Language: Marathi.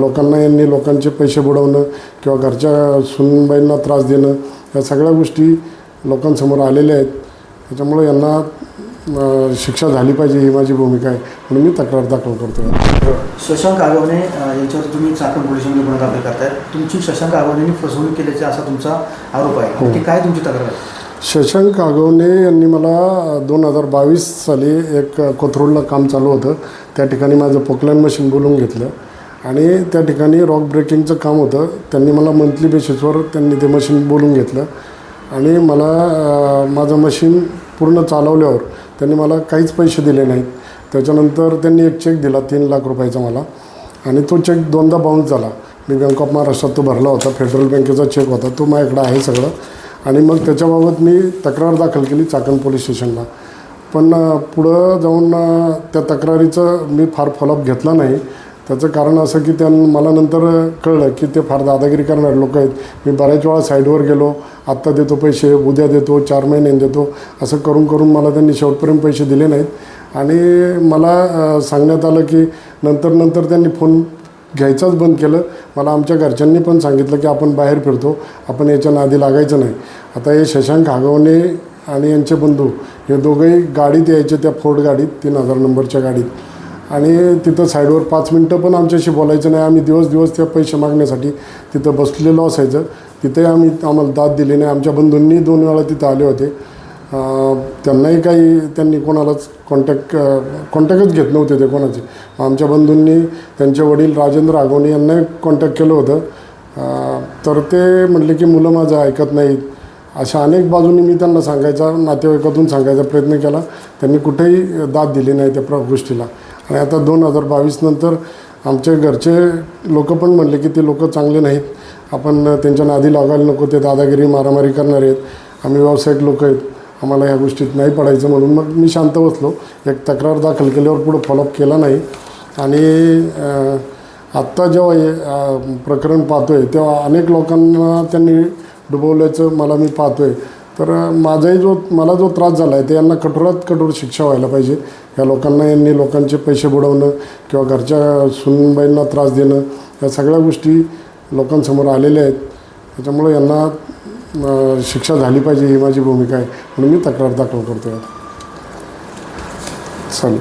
लोकांना यांनी लोकांचे पैसे बुडवणं किंवा घरच्या सुनबाईंना त्रास देणं या सगळ्या गोष्टी लोकांसमोर आलेल्या आहेत. त्याच्यामुळे यांना शिक्षा झाली पाहिजे ही माझी भूमिका आहे. म्हणून मी तक्रार दाखल करतो शशांक आगवणे यांच्यावर तुम्ही चाकण पोलीस स्टेशनमध्ये गुन्हा दाखल करताय. तुमची शशांक आगवणेंनी फसवणूक केल्याचा असा तुमचा आरोप आहे. हो. की काय तुमची तक्रार आहे? शशांक आगवणे यांनी मला दोन हजार बावीस साली एक कोथरूडला काम चालू होतं. त्या ठिकाणी माझं पोकलाईन मशीन बोलवून घेतलं. आणि त्या ठिकाणी रॉक ब्रेकिंगचं काम होतं. त्यांनी मला मंथली बेसिसवर त्यांनी ते मशीन बोलून घेतलं. आणि मला माझं मशीन पूर्ण चालवल्यावर त्यांनी मला काहीच पैसे दिले नाहीत. त्याच्यानंतर त्यांनी एक चेक दिला तीन लाख रुपयाचा मला. आणि तो चेक दोनदा बाउन्स झाला. मी बँक ऑफ महाराष्ट्रात तो भरला होता. फेडरल बँकेचा चेक होता. तो माझ्याकडे आहे सगळं. आणि मग त्याच्याबाबत मी तक्रार दाखल केली चाकण पोलीस स्टेशनला. पण पुढं जाऊन त्या तक्रारीचं मी फार फॉलोअप घेतला नाही. त्याचं कारण असं की त्यां मला नंतर कळलं की ते फार दादागिरी करणारे लोक आहेत. मी बऱ्याच वेळा साईडवर गेलो. आत्ता देतो पैसे उद्या देतो चार महिन्याने देतो. असं करून करून मला त्यांनी शेवटपर्यंत पैसे दिले नाहीत. आणि मला सांगण्यात आलं की नंतर नंतर त्यांनी फोन घ्यायचाच बंद केलं. मला आमच्या घरच्यांनी पण सांगितलं की आपण बाहेर फिरतो. आपण याच्या नादी लागायचं नाही. आता हे शशांक हागवणे आणि यांचे बंधू हे दोघंही गाडीत यायचे त्या फोर्ड गाडीत तीन हजार नंबरच्या गाडीत. आणि तिथं साईडवर पाच मिनटं पण आमच्याशी बोलायचं नाही. आम्ही दिवस दिवस त्या पैसे मागण्यासाठी तिथं बसलेलो असायचं. तिथे आम्ही आम्हाला दाद दिली नाही. आमच्या बंधूंनी दोन वेळा तिथं आले होते. त्यांनाही काही त्यांनी कोणालाच कॉन्टॅक्ट कॉन्टॅक्टच घेत नव्हते ते कोणाचे. आमच्या बंधूंनी त्यांचे वडील राजेंद्र आगवणे यांनाही कॉन्टॅक्ट केलं होतं. तर ते म्हटले की मुलं माझं ऐकत नाहीत. अशा अनेक बाजूंनी मी त्यांना सांगायचा नातेवाईकातून सांगायचा प्रयत्न केला. त्यांनी कुठेही दाद दिली नाही त्या प्र गोष्टीला. आणि आता दोन हजार बावीस नंतर आमचे घरचे लोक पण म्हणले की ते लोक चांगले नाहीत. आपण त्यांच्या नादी लागायला नको ते दादागिरी मारामारी करणार आहेत. आम्ही व्यावसायिक लोक आहेत. आम्हाला या गोष्टीत नाही पडायचं म्हणून मग मी शांत बसलो. एक तक्रार दाखल केल्यावर पुढं फॉलोअप केला नाही. आणि आत्ता जेव्हा हे प्रकरण पाहतो आहे तेव्हा अनेक लोकांना त्यांनी डुबवल्याचं मला मी पाहतो आहे तर माझाही जो मला जो त्रास झाला आहे ते यांना कठोरात कठोर शिक्षा व्हायला पाहिजे. या लोकांना यांनी लोकांचे पैसे बुडवणं किंवा घरच्या सुनबाईंना त्रास देणं या सगळ्या गोष्टी लोकांसमोर आलेल्या आहेत. त्याच्यामुळे यांना शिक्षा झाली पाहिजे ही माझी भूमिका आहे. म्हणून मी तक्रार दाखल करतो आहे चालेल.